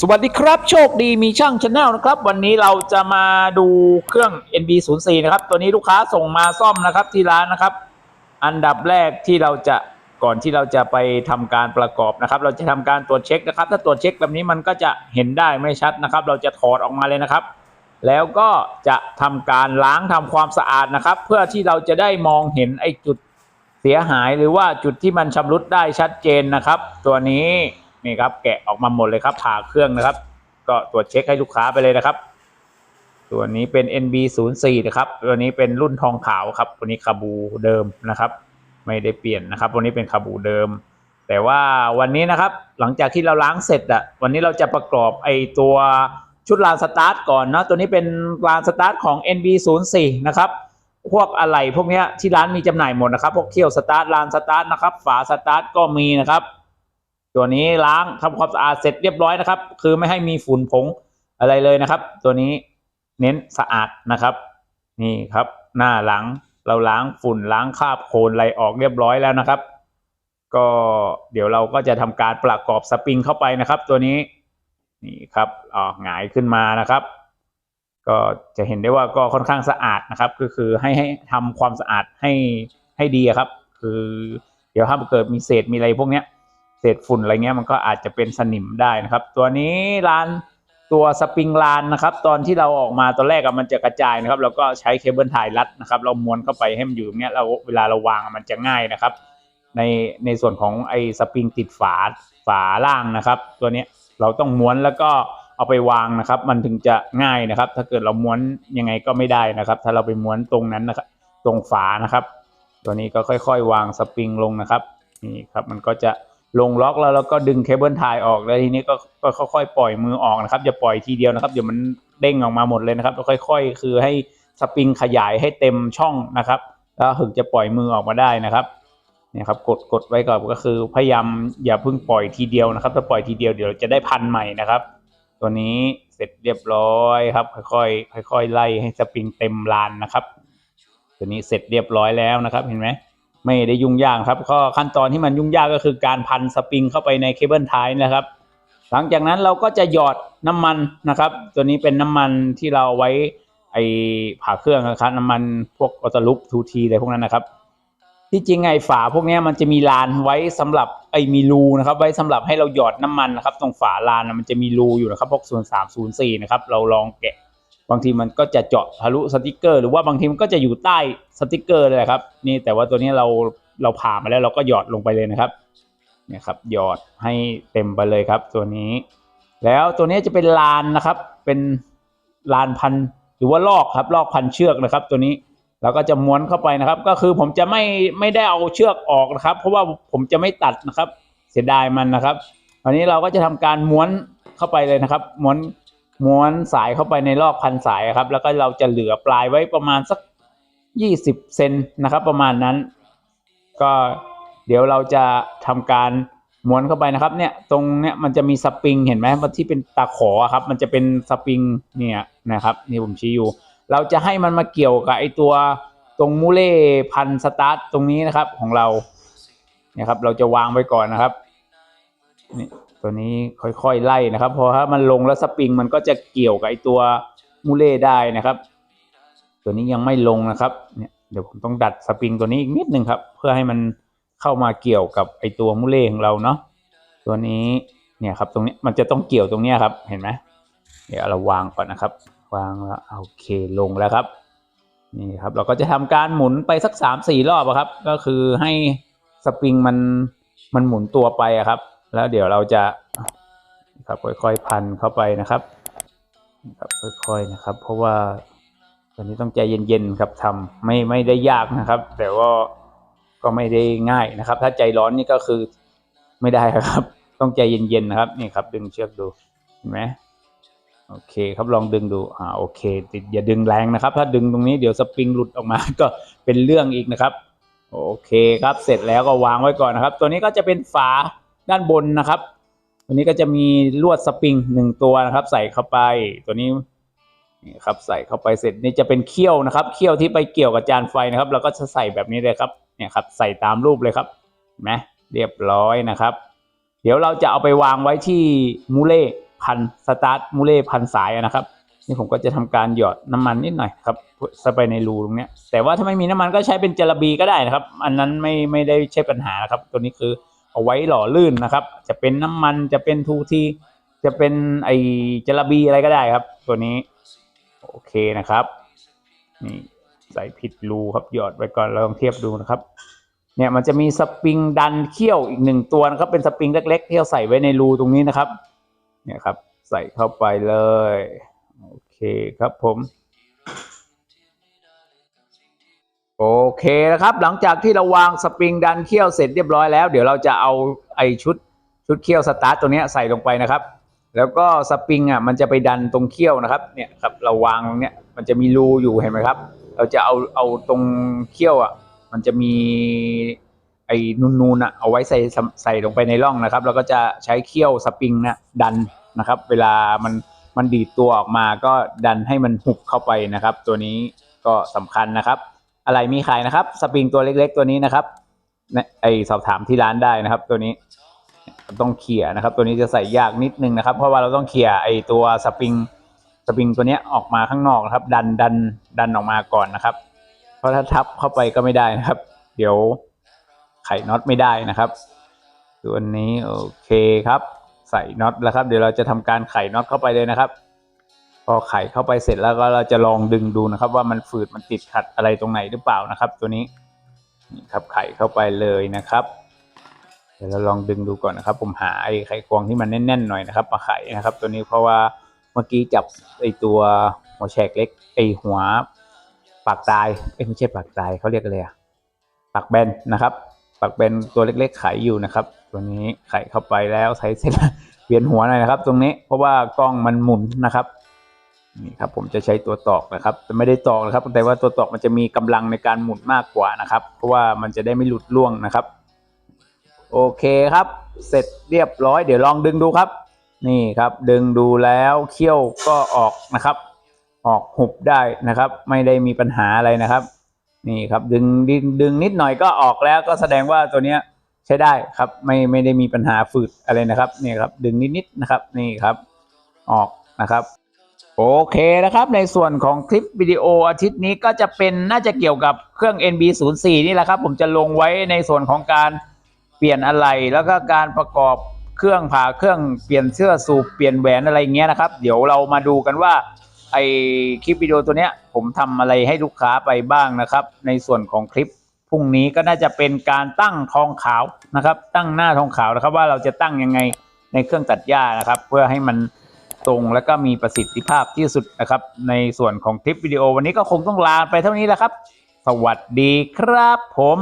สวัสดีครับ โชคดีมีช่างชาแนลนะครับ วันนี้เราจะมาดูเครื่อง NB 0 4 นะครับ ตัวนี้ลูกค้าส่งมาซ่อมนะครับที่ร้านนะครับ อันดับแรกที่เราจะก่อนที่เราจะไปทำการประกอบนะครับ เราจะทำการตรวจเช็คนะครับ ถ้าตรวจเช็คแบบนี้มันก็จะเห็นได้ไม่ชัดนะครับ เราจะถอดออกมาเลยนะครับ แล้วก็จะทำการล้างทำความสะอาดนะครับ เพื่อที่เราจะได้มองเห็นไอ้จุดเสียหาย หรือว่าจุดที่มันชำรุดได้ชัดเจนนะครับ ตัวนี้ นี่ครับแกะออกมาหมดเลยครับผ่าเครื่องนะครับ ก็ตรวจเช็คให้ลูกค้าไปเลยนะครับ ตัวนี้เป็น NB 0 4 นะครับตัวนี้เป็นรุ่นทองขาวครับตัวนี้คาบูเดิมนะครับ ไม่ได้เปลี่ยนนะครับตัวนี้เป็นคาบูเดิม แต่ว่าวันนี้นะครับหลังจากที่เราล้างเสร็จอะวันนี้เราจะประกอบไอตัวชุดลานสตาร์ทก่อนนะตัวนี้เป็นลานสตาร์ทของ NB 0 4 นะครับพวกอะไหล่พวกนี้ที่ร้านมีจำหน่ายหมดนะครับ พวกเขี้ยวสตาร์ทลานสตาร์ทนะครับ ฝาสตาร์ทก็มีนะครับ ตัวนี้ล้างทำความสะอาดเสร็จเรียบร้อยนะครับ คือไม่ให้มีฝุ่นผงอะไรเลยนะครับ ตัวนี้เน้นสะอาดนะครับ นี่ครับ หน้าหลังเราล้างฝุ่นล้างคราบโคลนอะไรออกเรียบร้อยแล้วนะครับ ก็เดี๋ยวเราก็จะทำการประกอบสปริงเข้าไปนะครับ ตัวนี้นี่ครับอ๋อหงายขึ้นมานะครับ ก็จะเห็นได้ว่าก็ค่อนข้างสะอาดนะครับ ก็คือให้ให้ทำความสะอาดให้ให้ดีครับ คือ เดี๋ยวถ้าเกิดมีเศษมีอะไรพวกเนี้ย เศษฝุ่นอะไรเงี้ยมันก็อาจจะเป็นสนิมได้นะครับ ตัวนี้ลานตัวสปริงลานนะครับ ตอนที่เราออกมาตอนแรกอะมันจะกระจายนะครับแล้วก็ใช้เคเบิลไทยรัดนะครับ เราม้วนเข้าไปให้มันอยู่ตรงเนี้ยเราเวลาเราวางมันจะง่ายนะครับ ในในส่วนของไอ้สปริงติดฝาฝาล่างนะครับ ตัวเนี้ยเราต้องม้วนแล้วก็เอาไปวางนะครับ มันถึงจะง่ายนะครับ ถ้าเกิดเราม้วนยังไงก็ไม่ได้นะครับ ถ้าเราไปม้วนตรงนั้นนะครับ ตรงฝานะครับ ตัวนี้ก็ค่อย ๆ วางสปริงลงนะครับนี่ครับมันก็จะ ลงล็อกแล้วแล้วก็ดึงเคเบิลไทยออกแล้วทีนี้ก็ก็ค่อยๆปล่อยมือออกนะครับอย่าปล่อยทีเดียวนะครับเดี๋ยวมันเด้งออกมาหมดเลยนะครับแล้วค่อย ๆ คือให้สปริงขยายให้เต็มช่องนะครับแล้วถึงจะปล่อยมือออกมาได้นะครับเนี่ยครับกดกดไว้ก่อนก็คือพยายามอย่าเพิ่งปล่อยทีเดียวนะครับ ถ้าปล่อยทีเดียวเดี๋ยวจะได้พันใหม่นะครับ ตัวนี้เสร็จเรียบร้อยครับ ค่อยๆค่อยๆไล่ให้สปริงเต็มลานนะครับ ตัวนี้เสร็จเรียบร้อยแล้วนะครับ เห็นไหม ไม่ได้ยุ่งยากครับก็ขั้นตอนที่มันยุ่งยากก็คือการพันสปริงเข้าไปในเคเบิลไทยนะครับ หลังจากนั้นเราก็จะหยอดน้ำมันนะครับ ตัวนี้เป็นน้ำมันที่เราไว้ไอผ่าเครื่องนะครับน้ำมันพวกออตลุปทูทีอะไรพวกนั้นนะครับ ที่จริงไอฝาพวกนี้มันจะมีลานไว้สำหรับไอ้มีรูนะครับ ไว้สำหรับให้เราหยอดน้ำมันนะครับ ตรงฝาลานมันจะมีรูอยู่นะครับพวกส่วนสามศูนย์สี่นะครับ เราลองแกะ บางทีมันก็จะเจาะทะลุสติกเกอร์ หรือว่าบางทีมันก็จะอยู่ใต้สติกเกอร์เลยครับ นี่แต่ว่าตัวนี้เราเราผ่ามาแล้วเราก็หยอดลงไปเลยนะครับเนี่ยครับหยอดให้เต็มไปเลยครับ ตัวนี้ แล้วตัวนี้จะเป็นลานนะครับ เป็นลานพันหรือว่าลอกครับลอกพันเชือกนะครับ ตัวนี้เราก็จะม้วนเข้าไปนะครับ ก็คือผมจะไม่ไม่ได้เอาเชือกออกนะครับ เพราะว่าผมจะไม่ตัดนะครับ เสียดายมันนะครับอันนี้เราก็จะทำการม้วนเข้าไปเลยนะครับ ม้วน ม้วนสายเข้าไปในลอกพันสายครับ แล้วก็เราจะเหลือปลายไว้ประมาณสักยี่สิบเซนนะครับ ประมาณนั้น ก็เดี๋ยวเราจะทำการม้วนเข้าไปนะครับ เนี่ยตรงเนี้ยมันจะมีสปริงเห็นไหมมันที่เป็นตาขออครับ มันจะเป็นสปริงเนี่ยนะครับนี่ผมชี้อยู่ เราจะให้มันมาเกี่ยวกับไอตัวตรงมูเล่พันสตาร์ทตรงนี้นะครับของเราเนี่ยครับ เราจะวางไว้ก่อนนะครับนี่ ตัวนี้ค่อยๆไล่นะครับ เพอถ้ามันลงแล้วสปริงมันก็จะเกี่ยวกับไอตัวมูเล่ได้นะครับ ตัวนี้ยังไม่ลงนะครับเนี่ยเดี๋ยวผมต้องดัดสปริงตัวนี้อีกนิดนึงครับ เพื่อให้มันเข้ามาเกี่ยวกับไอตัวมูเล่ของเราเนาะตัวนี้เนี่ยครับตรงนี้มันจะต้องเกี่ยวตรงเนี้ครับเห็นไหมเดี๋ยวเราวางก่อนนะครับ วางแล้วโอเคลงแล้วครับนี่ครับเราก็จะทำการหมุนไปสักสามสี่รอบอะครับ ก็คือให้สปริงมันมันหมุนตัวไปครับ แล้วเดี๋ยวเราจะครับค่อยๆพันเข้าไปนะครับครับค่อยๆนะครับ เพราะว่าตอนนี้ต้องใจเย็นๆครับทำไม่ไม่ได้ยากนะครับ แต่ว่าก็ไม่ได้ง่ายนะครับ ถ้าใจร้อนนี่ก็คือไม่ได้ครับ ต้องใจเย็นๆนะครับนี่ครับ ดึงเชือกดูเห็นไหมโอเคครับลองดึงดูอ่าโอเค ติดอย่าดึงแรงนะครับ ถ้าดึงตรงนี้เดี๋ยวสปริงหลุดออกมาก็เป็นเรื่องอีกนะครับ โอเคครับเสร็จแล้วก็วางไว้ก่อนนะครับ ตัวนี้ก็จะเป็นฝา ด้านบนนะครับตัวนี้ก็จะมีลวดสปริงหนึ่งตัวนะครับ ใส่เข้าไปตัวนี้นี่ครับใส่เข้าไปเสร็จนี่จะเป็นเขี้ยวนะครับเขี้ยวที่ไปเกี่ยวกับจานไฟนะครับเราก็จะใส่แบบนี้เลยครับเนี่ยครับใส่ตามรูปเลยครับเห็นไหมเรียบร้อยนะครับ เดี๋ยวเราจะเอาไปวางไว้ที่มูเล่พันสตาร์ทมูเล่พันสายนะครับนี่ผมก็จะทำการหยอดน้ำมันนิดหน่อยครับใส่ไปในรูตรงเนี้ยแต่ว่าถ้าไม่มีน้ำมันก็ใช้เป็นเจลาบีก็ได้นะครับ อันนั้นไม่ไม่ได้ใช่ปัญหานะครับ ตัวนี้คือ เอาไว้หล่อลื่นนะครับ จะเป็นน้ำมันจะเป็นทูทีจะเป็นไอเจลาบีอะไรก็ได้ครับ ตัวนี้ โอเคนะครับ นี่ใส่ผิดรูครับหยอดไว้ก่อนเราลองเทียบดูนะครับ เนี่ยมันจะมีสปริงดันเขี้ยวอีกหนึ่งตัวนะครับ เป็นสปริงเล็ก ๆ ที่เราใส่ไว้ในรูตรงนี้นะครับ เนี่ยครับ ใส่เข้าไปเลย โอเคครับผม โอเคนะครับ หลังจากที่เราวางสปริงดันเขี้ยวเสร็จเรียบร้อยแล้ว เดี๋ยวเราจะเอาไอชุดชุดเขี้ยวสตาร์ทตัวนี้ใส่ลงไปนะครับ แล้วก็สปริงอะมันจะไปดันตรงเขี้ยวนะครับเนี่ยครับเราวางตรงเนี้ยมันจะมีรูอยู่เห็นไหมครับ เราจะเอาเอาตรงเขี้ยวอะมันจะมีไอ้นูนๆอะเอาไว้ใส่ใส่ลงไปในร่องนะครับ แล้วก็จะใช้เขี้ยวสปริงนะดันนะครับ เวลามันมันดีดตัวออกมาก็ดันให้มันหุบเข้าไปนะครับ ตัวนี้ก็สำคัญนะครับ อะไรมีขายนะครับ สปริงตัวเล็ก ๆ ตัวนี้นะครับเนี่ยไอสอบถามที่ร้านได้นะครับ ตัวนี้ต้องเขี่ยนะครับ ตัวนี้จะใส่ยากนิดนึงนะครับ เพราะว่าเราต้องเขี่ยไอตัวสปริงสปริงตัวเนี้ยออกมาข้างนอกนะครับ ดันดันดันออกมาก่อนนะครับ เพราะถ้าทับเข้าไปก็ไม่ได้นะครับ เดี๋ยวไขน็อตไม่ได้นะครับตัวนี้โอเคครับ ใส่น็อตแล้วครับ เดี๋ยวเราจะทำการไขน็อตเข้าไปเลยนะครับ พอไข่เข้าไปเสร็จแล้วก็เราจะลองดึงดูนะครับ ว่ามันฝืดมันติดขัดอะไรตรงไหนหรือเปล่านะครับ ตัวนี้นี่ครับไข่เข้าไปเลยนะครับ เดี๋ยวเราลองดึงดูก่อนนะครับ ผมหาไอ้ไข่ควงที่มันแน่นๆหน่อยนะครับมาไข่นะครับ ตัวนี้เพราะว่าเมื่อกี้จับไอ้ตัวหัวแฉกเล็กไอ้หัวปากตายเอ้ยไม่ใช่ปากตายเขาเรียกอะไรอะปากแบนนะครับปากแบนตัวเล็กๆไข่อยู่นะครับ ตัวนี้ไข่เข้าไปแล้วใช้เสร็จแล้วเวียนหัวหน่อยนะครับ ตรงนี้เพราะว่ากล้องมันหมุนนะครับ นี่ครับผมจะใช้ตัวตอกนะครับแต่ไม่ได้ตอกนะครับแต่ว่าตัวตอกมันจะมีกำลังในการหมุนมากกว่านะครับ เพราะว่ามันจะได้ไม่หลุดล่วงนะครับ โอเคครับ เสร็จเรียบร้อย เดี๋ยวลองดึงดูครับ นี่ครับ ดึงดูแล้วเขี้ยวก็ออกนะครับ ออกหุบได้นะครับ ไม่ได้มีปัญหาอะไรนะครับ นี่ครับดึงดึงดึงนิดหน่อยก็ออกแล้วก็แสดงว่าตัวเนี้ยใช้ได้ครับไม่ไม่ได้มีปัญหาฝืดอะไรนะครับนี่ครับ ดึงนิดนิดๆนะครับ นี่ครับ ออกนะครับ โอเคนะครับ ในส่วนของคลิปวิดีโออาทิตย์นี้ก็จะเป็นน่าจะเกี่ยวกับเครื่อง NB04 นี่แหละครับ ผมจะลงไว้ในส่วนของการเปลี่ยนอะไหล่แล้วก็การประกอบเครื่องผ่าเครื่องเปลี่ยนเสื้อสูบเปลี่ยนแหวนอะไรเงี้ยนะครับ เดี๋ยวเรามาดูกันว่าไอคลิปวิดีโอตัวเนี้ย ผมทำอะไรให้ลูกค้าไปบ้างนะครับ ในส่วนของคลิปพรุ่งนี้ก็น่าจะเป็นการตั้งทองขาวนะครับ ตั้งหน้าทองขาวนะครับ ว่าเราจะตั้งยังไงในเครื่องตัดหญ้านะครับ เพื่อให้มัน ตรงและก็มีประสิทธิภาพที่สุดนะครับ ในส่วนของคลิปวิดีโอวันนี้ก็คงต้องลาไปเท่านี้แหละครับ สวัสดีครับผม